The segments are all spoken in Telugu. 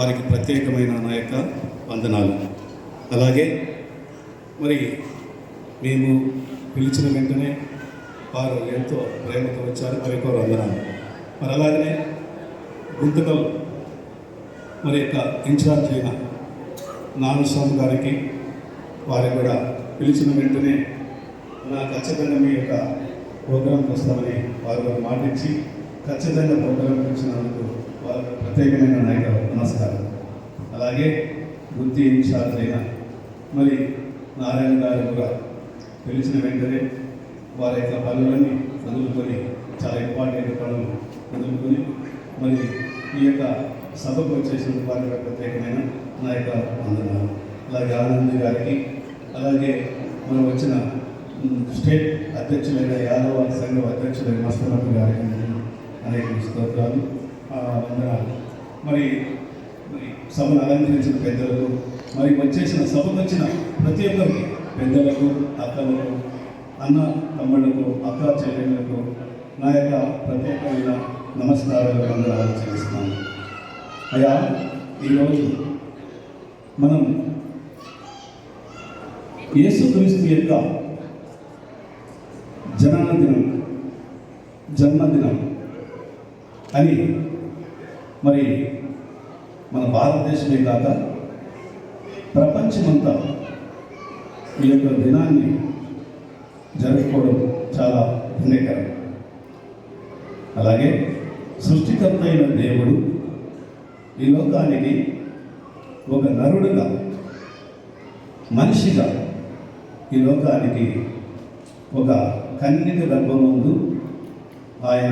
వారికి ప్రత్యేకమైన నా యొక్క వందనాలు. అలాగే మరి మేము పిలిచిన వెంటనే వారు ఎంతో ప్రేమతో వచ్చారు. మరి ఎక్కువ వందనాలు. మరి అలాగనే గుంతకల్ మరి యొక్క ఇన్ఛార్జ్ అయిన నాగస్వామి గారికి వారికి కూడా పిలిచిన వెంటనే నా ఖచ్చితంగా మీ యొక్క ప్రోగ్రాంకి వస్తామని వారు మాటించి ఖచ్చితంగా ప్రోగ్రాంకి వచ్చినందుకు వారికి ప్రత్యేకమైన నాయక నమస్కారం. అలాగే వృత్తి ఇన్ఛార్జ్ మరి నారాయణ గారు కూడా పిలిచిన వెంటనే వారి యొక్క పనులన్నీ వదులుకొని చాలా ఇంపార్టెంట్ పనులు వదులుకొని మరి ఈ యొక్క సభకు వచ్చేసిన వారికి ప్రత్యేకమైన నా యొక్క వందనాలు అలాగే ఆనంద్ గారికి అలాగే మనం వచ్చిన స్టేట్ అధ్యక్షులైన యాదవ సంఘం అధ్యక్షులైన మస్తనప్ప గారికి అనేక స్తోత్రాలు. వందనాలు. మరి మరి సభను అలంకరించిన పెద్దలకు మరి వచ్చేసిన సభకు వచ్చిన ప్రతి ఒక్కరికి పెద్దలకు అక్కలకు అన్న తమ్ముళ్ళకు అక్క చెల్లెళ్ళకు నా యొక్క ప్రత్యేకమైన నమస్కారాలు వందనాలు చేస్తున్నాను అయ్యా ఈరోజు మనం యేసుక్రీస్తు యొక్క జనన దినం జన్మదినం అని మరి మన భారతదేశమే కాక ప్రపంచమంతా ఈ యొక్క దినాన్ని జరుపుకోవడం చాలా పుణ్యకరం. అలాగే సృష్టికర్త అయిన దేవుడు ఈ లోకానికి ఒక నరుడుగా మనిషిగా ఈ లోకానికి ఒక కన్నిక గర్భమందు ఆయన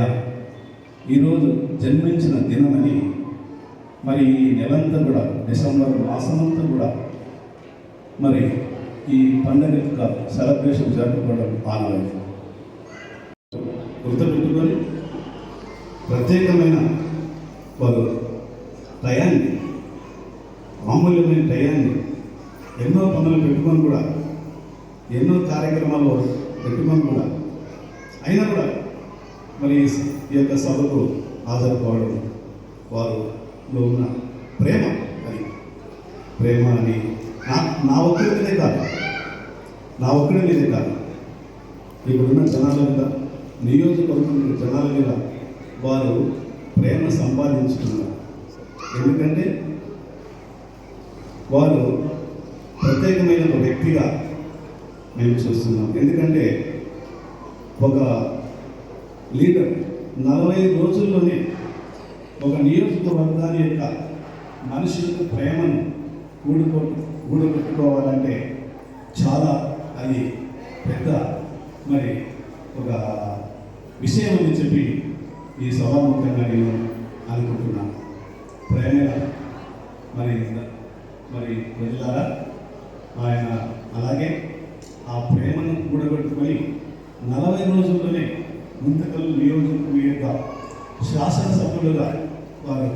ఈరోజు జన్మించిన దినమని మరి ఈ నెలంతా కూడా డిసెంబర్ మాసమంతా కూడా మరి ఈ పండుగ యొక్క సెలబ్రేషన్ జరుపుకోవడం ఆనవాయితీ గుర్తుపెట్టుకొని ప్రత్యేకమైన వారు టయాన్ని అమూల్యమైన టయాన్ని ఎన్నో పనులు పెట్టుకొని కూడా ఎన్నో కార్యక్రమాలు పెట్టుకొని కూడా అయినా కూడా మరి ఈ యొక్క సభకు హాజరుకోవడం వారిలో ఉన్న ప్రేమ అది. ప్రేమ అని నా నా ఒక్కడి మీదే కాదు. నా ఒక్కడి మీదే కాదు. ఇక్కడున్న జనాల మీద నియోజకవర్గం జనాల మీద వారు ప్రేమ సంపాదించుకున్నారు. ఎందుకంటే వారు ప్రత్యేకమైన ఒక వ్యక్తిగా మేము చూస్తున్నాం. ఎందుకంటే ఒక లీడర్ నలభై రోజుల్లోనే ఒక నియోజకవర్గాన్ని యొక్క మనుషులకు ప్రేమను కూడుకో కూడగట్టుకోవాలంటే చాలా అది పెద్ద మరి ఒక విషయం అని చెప్పి ఈ సభాముఖంగా నేను అనుకుంటున్నాను. ప్రేమ మరి మరి ప్రజలారా ఆయన అలాగే ఆ ప్రేమను కూడగట్టుకొని నలభై రోజుల్లోనే ముందుకలు నియోజకవర్గ శాసనసభ్యులుగా వారు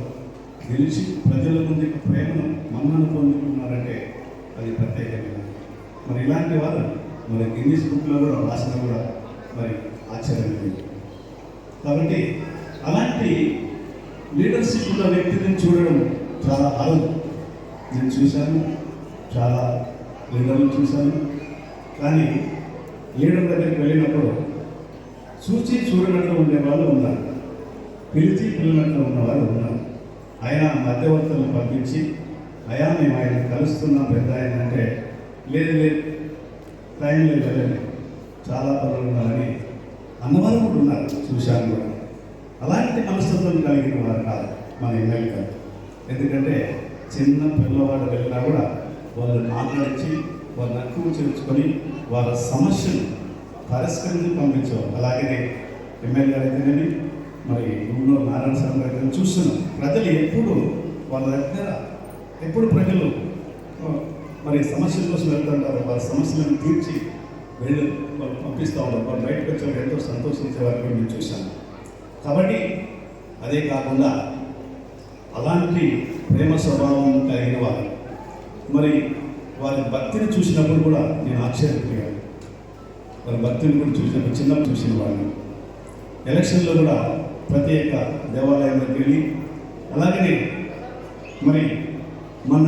గెలిచి ప్రజల ముందు ప్రేమను మన్నను పొందుకున్నారంటే అది ప్రత్యేకమైన మరి ఇలాంటి వారు మరి ఇంగ్లీష్ బుక్లో కూడా రాసిన కూడా మరి ఆశ్చర్యం లేదు కాబట్టి అలాంటి లీడర్షిప్ ఉన్న వ్యక్తిని చూడడం చాలా అరుదు నేను చూశాను చాలా లీడర్లు చూశాను. కానీ లీడర్ దగ్గరికి వెళ్ళినప్పుడు చూచి చూడనట్లు ఉండే వాళ్ళు ఉన్నారు. పిలిచి పిల్లనట్లు ఉన్నవారు ఉన్నారు. ఆయన మధ్యవర్తులను పంపించి అయా మేము ఆయన కలుస్తున్నాం పెద్ద ఆయన. అంటే లేదు లేదు టైం లేదు వెళ్ళండి. చాలా పనులు ఉన్నారని అన్నవారు కూడా ఉన్నారు చూశాను కూడా. అలాంటి మనస్తత్వం కలిగిన వారు కాదు మన ఎమ్మెల్యే గారు ఎందుకంటే చిన్న పిల్లవాడు వెళ్ళినా కూడా వాళ్ళు మాట్లాడించి వాళ్ళు నక్కువ చేర్చుకొని వాళ్ళ సమస్యను పరిష్కరించి పంపించాం అలాగే ఎమ్మెల్యే అయితేనేమి మరి ఊళ్ళో నారాయణ స్వామి గారి చూస్తున్నాం. ప్రజలు ఎప్పుడు వాళ్ళ దగ్గర ఎప్పుడు ప్రజలు మరి సమస్యల కోసం వెళ్తుంటారు. వాళ్ళ సమస్యలను తీర్చి వెళ్ళి వాళ్ళు పంపిస్తూ ఉంటారు వాళ్ళు బయటకు వచ్చి ఎంతో సంతోషించే వారిని మేము చూశాను. కాబట్టి అదే కాకుండా అలాంటి ప్రేమ స్వభావం కలిగిన వారు మరి వారి భక్తిని చూసినప్పుడు కూడా నేను ఆశ్చర్యపోయాను. వారి భక్తిని కూడా చూసినప్పుడు చిన్న చూసిన వాడిని ఎలక్షన్లో కూడా ప్రత్యేక దేవాలయం వెళ్ళి అలాగనే మరి మన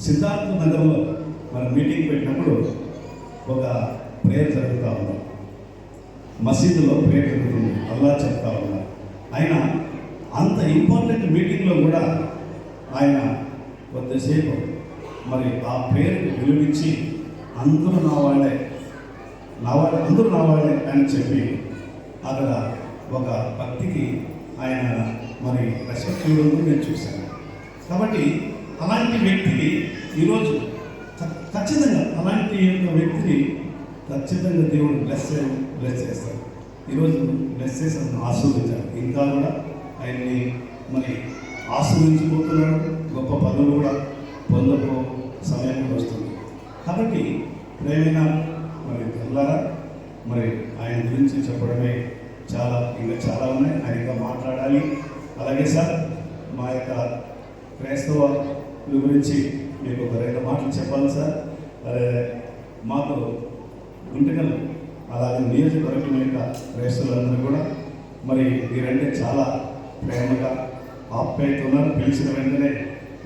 సిద్ధార్థ నగర్లో మన మీటింగ్ పెట్టినప్పుడు ఒక ప్రేయర్ జరుగుతూ ఉన్నాం మసీదులో ప్రేయర్ జరుగుతుంది. అల్లా చెప్తా ఉన్నారు. ఆయన అంత ఇంపార్టెంట్ మీటింగ్లో కూడా ఆయన కొద్దిసేపు మరి ఆ ప్రేయర్కి విలువించి అందరూ నా వాళ్ళే నావాలి అందరూ నావాలి అని చెప్పి అక్కడ ఒక భక్తికి ఆయన మరి రెస్పెక్ట్ నేను చూశాను. కాబట్టి అలాంటి వ్యక్తికి ఈరోజు ఖచ్చితంగా అలాంటి యొక్క వ్యక్తిని ఖచ్చితంగా దేవుడు బ్లెస్ బ్లెస్ చేస్తాడు. ఈరోజు బ్లెస్ చేసి అతను ఆశీర్వదించాడు. ఇంకా కూడా ఆయన్ని మరి ఆస్వాదించిపోతున్నాడు గొప్ప పనులు కూడా పొందకో సమయం కూడా వస్తుంది. కాబట్టి ప్రేమైన మరి తెల్లారా మరి ఆయన గురించి చెప్పడమే చాలా ఇంకా చాలా ఉన్నాయి. ఆయన ఇంకా మాట్లాడాలి. అలాగే సార్ మా యొక్క క్రైస్తవ గురించి మీకు ఒక రెండు మాటలు చెప్పాలి సార్. అదే మాకు గుంటకల్ అలాగే నియోజకవర్గం యొక్క క్రైస్తవులందరూ కూడా మరి మీరంటే చాలా ప్రేమగా ఆప్యాయత ఉన్నారు పిలిచిన వెంటనే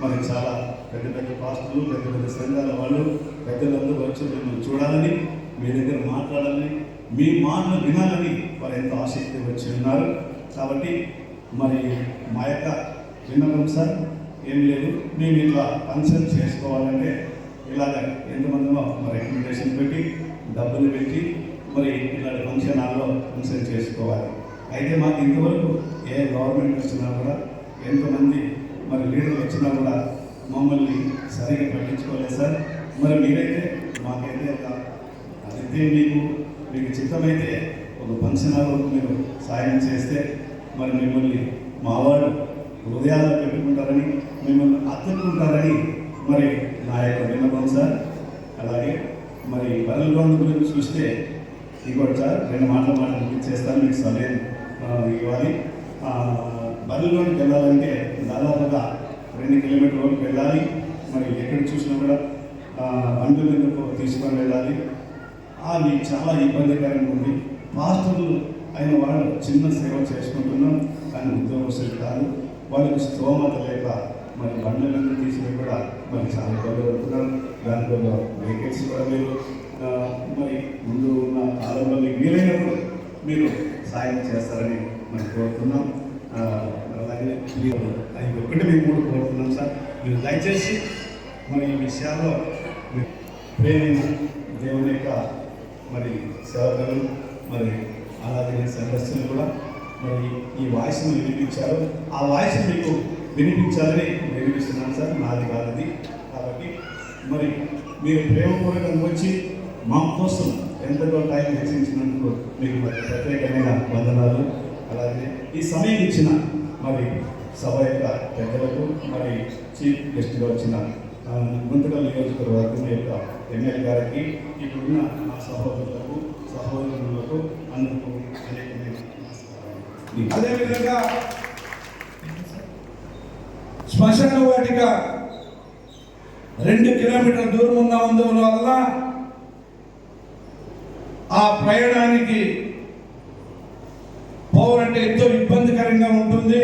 మరి చాలా పెద్ద పెద్ద పాస్టర్లు పెద్ద పెద్ద సంఘాల వాళ్ళు పెద్దలందరూ వచ్చి మిమ్మల్ని చూడాలని మీ దగ్గర మాట్లాడాలని మీ మాటలు వినాలని వారు ఎంతో ఆసక్తి వచ్చి ఉన్నారు. కాబట్టి మరి మా యొక్క విన్నపం సార్ ఏం లేదు. మేము ఇట్లా ఫంక్షన్ చేసుకోవాలంటే ఇలాగ ఎంతమందిలో మరి రికమెండేషన్ పెట్టి డబ్బులు పెట్టి మరి ఇలాంటి ఫంక్షన్ హాల్లో ఫంక్షన్ చేసుకోవాలి. అయితే మాకు ఇంతవరకు ఏ గవర్నమెంట్ వచ్చినా కూడా ఎంతమంది మరి లీడర్లు వచ్చినా కూడా మమ్మల్ని సరిగ్గా పట్టించుకోలేదు సార్. మరి మీరైతే మాకైతే ఒక అదైతే మీకు మీకు చిత్తమైతే ఒక ఫంక్షన్ హాల్లో మీరు సాయం చేస్తే మరి మిమ్మల్ని మా వాళ్ళు హృదయాల్లో పెట్టుకుంటారని మిమ్మల్ని అత్తుకుంటారని మరి నా యొక్క విన్నపం సార్. అలాగే మరి బరల్ గ్రౌండ్ గురించి చూస్తే ఇంకోటి సార్ రెండు మాటలు మాట్లాడి చేస్తాను మీకు సమయం ఇవ్వాలి. బరల్ గ్రౌండ్కి వెళ్ళాలంటే దాదాపుగా రెండు కిలోమీటర్ వరకు వెళ్ళాలి. మరి ఎక్కడ చూసినా కూడా బండ్లు బండ్ల తీసుకొని వెళ్ళాలి? అది చాలా ఇబ్బందికరంగా ఉంది. పాస్టర్లు అయిన వాళ్ళు చిన్న సేవ చేసుకుంటున్నాం కానీ ఉద్యోగస్తులు కాదు. వాళ్ళకి స్తోమత లేక మరి బండ్ల మీద తీసుకుని కూడా మరి చాలా ఇబ్బంది పడుతున్నాం దానివల్ల వేకెన్సీ కూడా మీరు మరి ముందు ఉన్న కాలంలో మీకు వీలైనప్పుడు మీరు సాయం చేస్తారని మనం కోరుతున్నాం. అలాగే మీరు అది ఒకటి మేము కూడా కోరుతున్నాం సార్. మీరు దయచేసి మరి ఈ విషయాల్లో ప్రేమ దేవుని యొక్క మరి సేవకులు మరి అలాగే సదస్సులు కూడా మరి ఈ వాయిస్ను వినిపించారు. ఆ వాయిస్ మీకు వినిపించాలని వినిపిస్తున్నాను సార్. నాది కాదది కాబట్టి మరి మీరు ప్రేమపూర్వకంగా వచ్చి మా కోసం ఎంతగా టైం వెచ్చించినందుకు మీకు మరి ప్రత్యేకమైన వందనాలు. అలాగే ఈ సమయం ఇచ్చిన మరి సభ యొక్క పెద్దలకు మరి చీఫ్ గెస్ట్గా వచ్చిన ఆ, గుంతకల్ నియోజకవర్గం యొక్క ఎమ్మెల్యే గారికి ఇప్పుడున్న సహోదరులకు సహోదరులకు నమస్కారాలు. అదేవిధంగా శ్మశాన వాటిక రెండు కిలోమీటర్ల దూరం ఉన్న వల్ల ఆ ప్రయాణానికి పోవాలంటే ఎంతో ఇబ్బందికరంగా ఉంటుంది.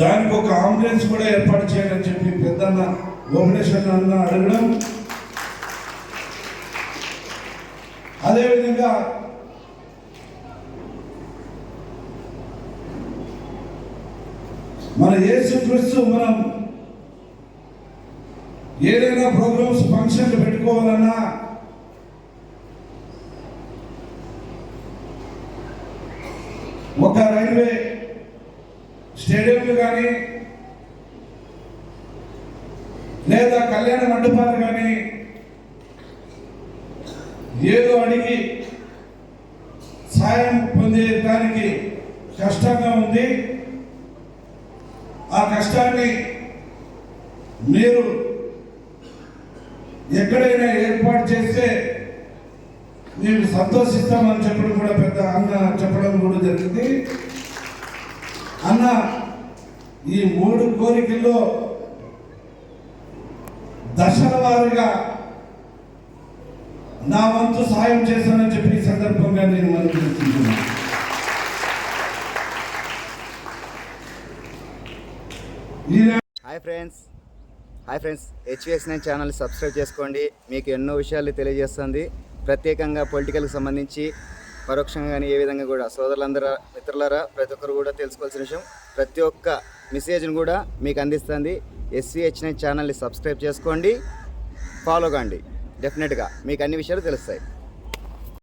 దానికి ఒక అంబులెన్స్ కూడా ఏర్పాటు చేయాలని చెప్పి పెద్దన్న భువనేశ్వర్ అన్న అడగడం అదేవిధంగా మన యేసు క్రీస్తు మనం ఏదైనా ప్రోగ్రామ్స్ ఫంక్షన్లు పెట్టుకోవాలన్నా ఒక రైల్వే స్టేడియంలు కానీ లేదా కళ్యాణ మండపాలు కానీ ఏదో అడిగి సాయం పొందే దానికి కష్టంగా ఉంది. ఆ కష్టాన్ని మీరు ఎక్కడైనా ఏర్పాటు చేస్తే మేము సంతోషిస్తామని చెప్పడం కూడా పెద్ద అన్న చెప్పడం కూడా జరిగింది. అన్న ఈ మూడు కోరికల్లో దశల వారిగా నా వంతు సాయం చేశానని చెప్పి ఈ సందర్భంగా నేను మనవి hi friends. Hi friends. HVS nine channel subscribe చేసుకోండి. మీకు ఎన్నో విషయాలు తెలియజేస్తుంది. ప్రత్యేకంగా పొలిటికల్కి సంబంధించి పరోక్షంగా కానీ ఏ విధంగా కూడా సోదరులందరూ మిత్రులారా ప్రతి ఒక్కరు కూడా తెలుసుకోవాల్సిన విషయం. ప్రతి ఒక్క మెసేజ్ని కూడా మీకు అందిస్తుంది. ఎస్సీహెచ్ నైన్ ఛానల్ని సబ్స్క్రైబ్ చేసుకోండి. ఫాలో కాండి. డెఫినెట్గా మీకు అన్ని విషయాలు తెలుస్తాయి.